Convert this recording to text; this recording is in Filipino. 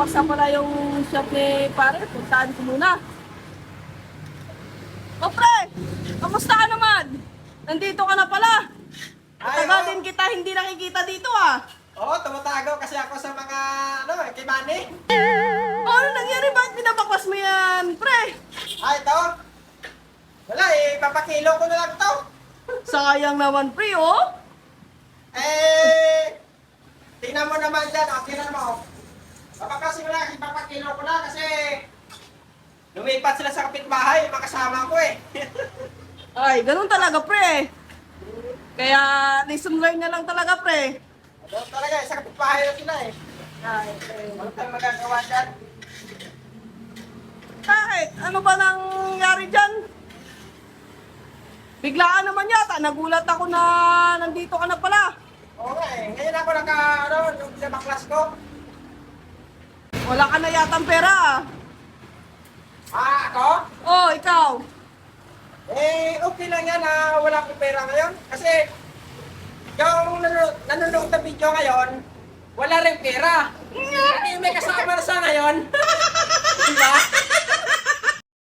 Bukas na pala yung shop ni pare. Puntahan ko muna. O pre, kamusta ka naman? Nandito ka na pala. Ay, Tagal oo. din kita hindi nakikita dito ah. Oo, tumatago kasi ako sa mga, ano, eh, kay Manny. O, ano nangyari? Bakit pinabakwas mo yan, pre? Ay, ito. Wala eh, papakilo ko na lang to. Sayang naman, pre, oh. Eh, tingnan mo naman dyan, oh, tingnan mo. Papakasin mo lang, ipapakilo ko na kasi lumipat sila sa kapitbahay, mga kasama ko eh. Ay, ganun talaga, pre. Kaya, listen learn na lang talaga, pre. Ano talaga, eh, sa kapitbahay na sila eh. Ay, pre. Ano tayong magagawa dyan? Kahit, ano ba nangyari dyan? Biglaan naman yata, nagulat ako na nandito ka na pala. Oo nga eh, ngayon ako naka, ano, yung pinabaklas ko. Wala ka na yatang pera ah. Ah, ako? Oh, ikaw. Eh, okay lang yan na wala akong pera ngayon. Kasi, yung nanonood, nanonood ng video ngayon, wala rin pera. Hindi may kasama na sa ngayon.